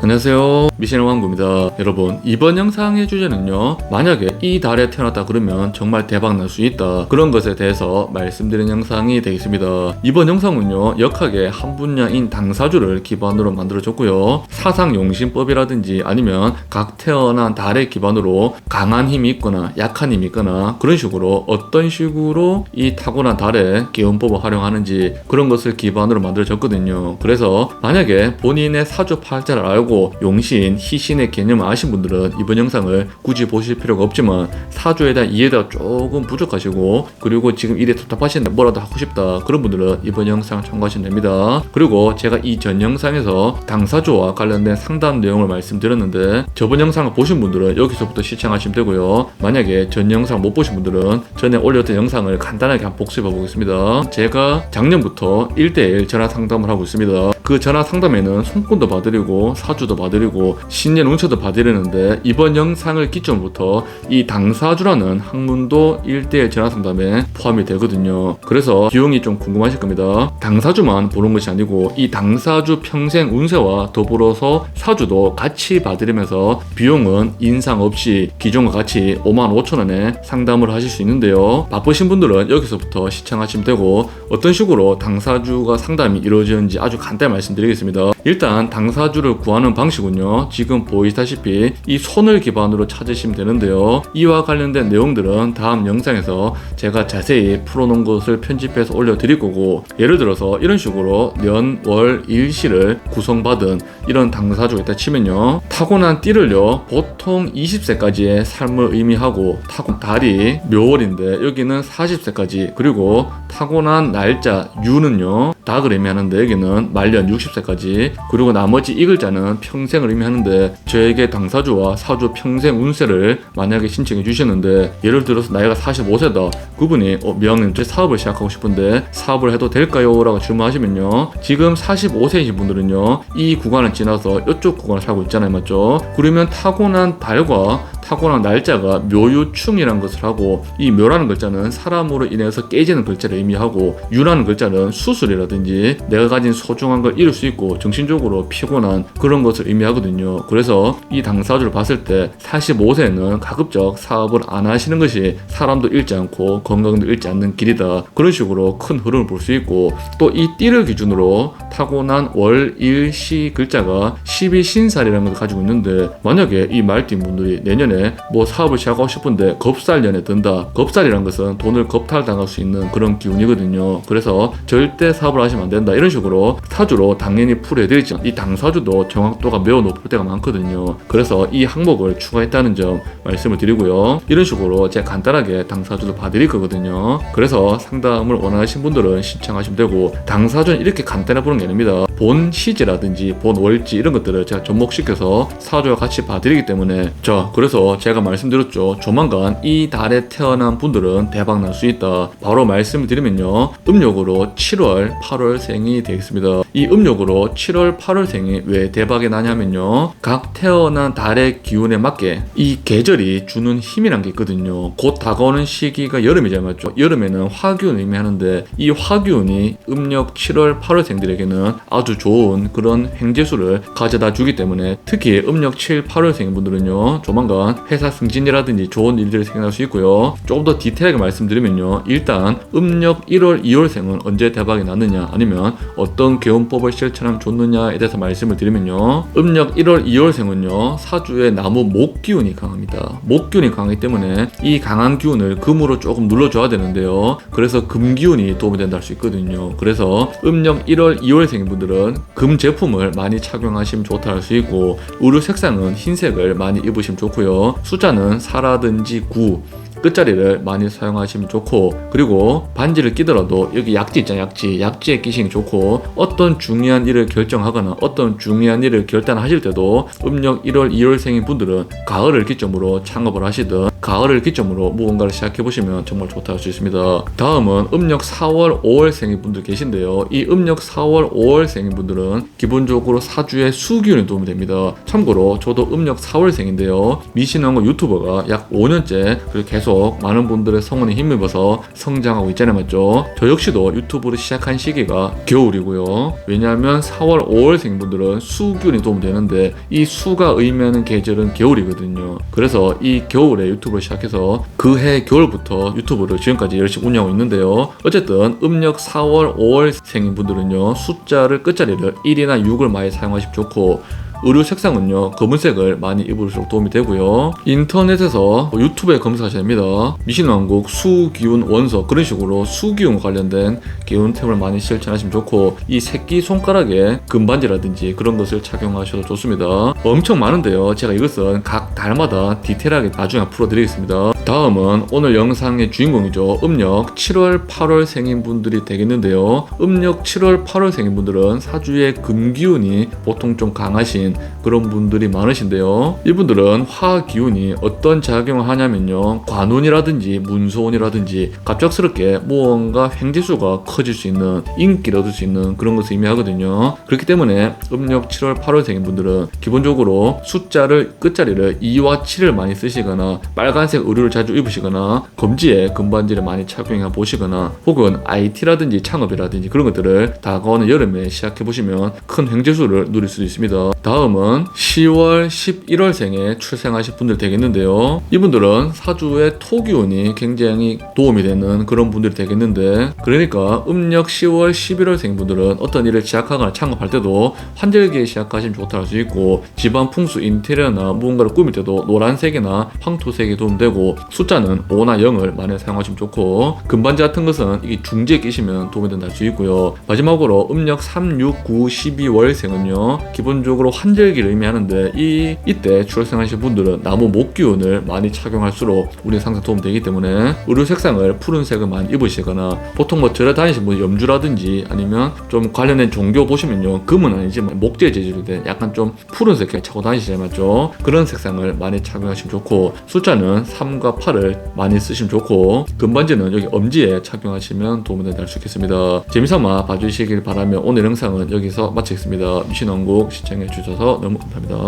안녕하세요. 미신의 왕구입니다. 여러분 이번 영상의 주제는요 만약에 이 달에 태어났다 그러면 정말 대박 날 수 있다. 그런 것에 대해서 말씀드린 영상이 되겠습니다. 이번 영상은요 역학의 한 분야인 당사주를 기반으로 만들어졌고요. 사상용신법이라든지 아니면 각 태어난 달의 기반으로 강한 힘이 있거나 약한 힘이 있거나 그런 식으로 어떤 식으로 이 타고난 달의 기운법을 활용하는지 그런 것을 기반으로 만들어졌거든요. 그래서 만약에 본인의 사주 팔자를 알고 용신, 희신의 개념을 아신 분들은 이번 영상을 굳이 보실 필요가 없지만 사주에 대한 이해가 조금 부족하시고 그리고 지금 일에 답답하신데 뭐라도 하고 싶다 그런 분들은 이번 영상 참고하시면 됩니다. 그리고 제가 이 전 영상에서 당사주와 관련된 상담 내용을 말씀드렸는데 저번 영상을 보신 분들은 여기서부터 시청하시면 되고요. 만약에 전 영상 못 보신 분들은 전에 올렸던 영상을 간단하게 한번 복습해 보겠습니다. 제가 작년부터 1대1 전화 상담을 하고 있습니다. 그 전화 상담에는 손금도 봐드리고 사주 도 봐드리고 신년 운처도 봐드리는데 이번 영상을 기점부터 이 당사주라는 학문도 1대1 전화 상담에 포함이 되거든요. 그래서 비용이 좀 궁금하실 겁니다. 당사주만 보는 것이 아니고 이 당사주 평생 운세와 더불어서 사주도 같이 봐드리면서 비용은 인상 없이 기존과 같이 5만 5천 원에 상담을 하실 수 있는데요. 바쁘신 분들은 여기서부터 시청하시면 되고 어떤 식으로 당사주가 상담이 이루어지는지 아주 간단히 말씀드리겠습니다. 일단 당사주를 구하는 방식은요. 지금 보이시다시피 이 손을 기반으로 찾으시면 되는데요. 이와 관련된 내용들은 다음 영상에서 제가 자세히 풀어놓은 것을 편집해서 올려드릴 거고 예를 들어서 이런 식으로 년, 월, 일시를 구성받은 이런 당사주가 있다 치면요. 타고난 띠를요. 보통 20세까지의 삶을 의미하고 타고 달이 묘월인데 여기는 40세까지 그리고 타고난 날짜 유는요. 닭을 의미하는데 여기는 말년 60세까지 그리고 나머지 이 글 자는 평생을 의미하는데 저에게 당사주와 사주 평생 운세를 만약에 신청해 주셨는데 예를 들어서 나이가 45세다 그분이 어, 미왕님 저 사업을 시작하고 싶은데 사업을 해도 될까요? 라고 질문하시면요 지금 45세이신 분들은요 이 구간을 지나서 이쪽 구간을 살고 있잖아요 맞죠? 그러면 타고난 달과 타고난 날짜가 묘유충이라는 것을 하고 이 묘라는 글자는 사람으로 인해서 깨지는 글자를 의미하고 유라는 글자는 수술이라든지 내가 가진 소중한 걸 잃을 수 있고 정신적으로 피곤한 그런 것을 의미하거든요. 그래서 이 당사주를 봤을 때 45세는 가급적 사업을 안 하시는 것이 사람도 잃지 않고 건강도 잃지 않는 길이다. 그런 식으로 큰 흐름을 볼 수 있고 또 이 띠를 기준으로 타고난 월, 일, 시 글자가 12신살이라는 것을 가지고 있는데 만약에 이 말띠 분들이 내년에 뭐 사업을 시작하고 싶은데 겁살년에 든다. 겁살이란 것은 돈을 겁탈당할 수 있는 그런 기운이거든요. 그래서 절대 사업을 하시면 안 된다. 이런 식으로 사주로 당연히 풀어드리지만 이 당사주도 정확도가 매우 높을 때가 많거든요. 그래서 이 항목을 추가했다는 점 말씀을 드리고요. 이런 식으로 제가 간단하게 당사주도 봐드릴 거거든요. 그래서 상담을 원하시는 분들은 신청하시면 되고 당사주는 이렇게 간단해 보는 게 아닙니다. 본 시지라든지 본 월지 이런 것들을 제가 접목시켜서 사주와 같이 봐드리기 때문에 자 그래서 제가 말씀드렸죠. 조만간 이 달에 태어난 분들은 대박 날 수 있다. 바로 말씀을 드리면요. 음력으로 7월 8월 생이 되겠습니다. 이 음력으로 7월 8월 생이 왜 대박이 나냐면요. 각 태어난 달의 기운에 맞게 이 계절이 주는 힘이란 게 있거든요. 곧 다가오는 시기가 여름이잖아요 맞죠. 여름에는 화기운을 의미하는데 이 화기운이 음력 7월 8월 생들에게는 아주 좋은 그런 행재수를 가져다 주기 때문에 특히 음력 7, 8월생 분들은요 조만간 회사 승진이라든지 좋은 일들이 생겨날 수 있고요. 조금 더 디테일하게 말씀드리면요 일단 음력 1월, 2월생은 언제 대박이 났느냐 아니면 어떤 개운법을 실천하면 좋느냐에 대해서 말씀을 드리면요 음력 1월, 2월생은요 사주의 나무 목 기운이 강합니다. 목 기운이 강하기 때문에 이 강한 기운을 금으로 조금 눌러줘야 되는데요. 그래서 금 기운이 도움이 된다 할 수 있거든요. 그래서 음력 1월, 2월생 분들은 금 제품을 많이 착용하시면 좋다 할 수 있고 의류 색상은 흰색을 많이 입으시면 좋고요. 숫자는 4라든지 9 끝자리를 많이 사용하시면 좋고 그리고 반지를 끼더라도 여기 약지 있잖아요 약지. 약지에 끼시는 게 좋고 어떤 중요한 일을 결정하거나 어떤 중요한 일을 결단하실 때도 음력 1월 2월생인 분들은 가을을 기점으로 창업을 하시든 가을을 기점으로 무언가를 시작해 보시면 정말 좋다 할 수 있습니다. 다음은 음력 4월 5월생인 분들 계신데요. 이 음력 4월 5월생인 분들은 기본적으로 사주의 수기운에 도움이 됩니다. 참고로 저도 음력 4월생인데요. 미신왕고 유튜버가 약 5년째 계속 계속 많은 분들의 성원에 힘입어서 성장하고 있잖아요 맞죠? 저 역시도 유튜브를 시작한 시기가 겨울이고요. 왜냐하면 4월 5월생 분들은 수균이 도움되는데 이 수가 의미하는 계절은 겨울이거든요. 그래서 이 겨울에 유튜브를 시작해서 그 해 겨울부터 유튜브를 지금까지 열심히 운영하고 있는데요. 어쨌든 음력 4월 5월생인 분들은요 숫자를 끝자리를 1이나 6을 많이 사용하시면 좋고 의류 색상은요 검은색을 많이 입을수록 도움이 되고요. 인터넷에서 유튜브에 검색하셔야 됩니다. 미신왕국 수기운 원석 그런 식으로 수기운 관련된 기운템을 많이 실천하시면 좋고 이 새끼 손가락에 금반지라든지 그런 것을 착용하셔도 좋습니다. 엄청 많은데요. 제가 이것은 각 달마다 디테일하게 나중에 풀어드리겠습니다 다음은 오늘 영상의 주인공이죠 음력 7월 8월 생인 분들이 되겠는데요 음력 7월 8월 생인 분들은 사주의 금기운이 보통 좀 강하신 그런 분들이 많으신데요. 이분들은 화 기운이 어떤 작용을 하냐면요. 관운이라든지 문소운이라든지 갑작스럽게 무언가 횡재수가 커질 수 있는 인기를 얻을 수 있는 그런 것을 의미하거든요. 그렇기 때문에 음력 7월 8월 생인 분들은 기본적으로 숫자를 끝자리를 2와 7을 많이 쓰시거나 빨간색 의류를 자주 입으시거나 검지에 금반지를 많이 착용해 보시거나 혹은 IT라든지 창업이라든지 그런 것들을 다가오는 여름에 시작해 보시면 큰 횡재수를 누릴 수 있습니다. 다음은 10월, 11월생에 출생하실 분들 되겠는데요. 이분들은 사주의 토기운이 굉장히 도움이 되는 그런 분들이 되겠는데, 그러니까 음력 10월, 11월생 분들은 어떤 일을 시작하거나 창업할 때도 환절기에 시작하시면 좋다 할 수 있고, 집안 풍수, 인테리어나 무언가를 꾸밀 때도 노란색이나 황토색이 도움되고, 숫자는 5나 0을 많이 사용하시면 좋고, 금반지 같은 것은 이 중지에 끼시면 도움이 된다 있고요. 마지막으로 음력 3, 6, 9, 12월생은요, 기본적으로 환절기를 의미하는데 이 이때 출생하신 분들은 나무 목 기운을 많이 착용할수록 우리 상상 도움 되기 때문에 의류 색상을 푸른색을 많이 입으시거나 보통 뭐 절에 다니시는 분 염주라든지 아니면 좀 관련된 종교 보시면요 금은 아니지만 목재 재질이 된 약간 좀 푸른색 차고 다니시잖아요 그런 색상을 많이 착용하시면 좋고 숫자는 3과 8을 많이 쓰시면 좋고 금반지는 여기 엄지에 착용하시면 도움이 된다 할수 있겠습니다. 재미삼아 봐주시길 바라며 오늘 영상은 여기서 마치겠습니다. 미신왕국 시청해 주셔서 너무 감사합니다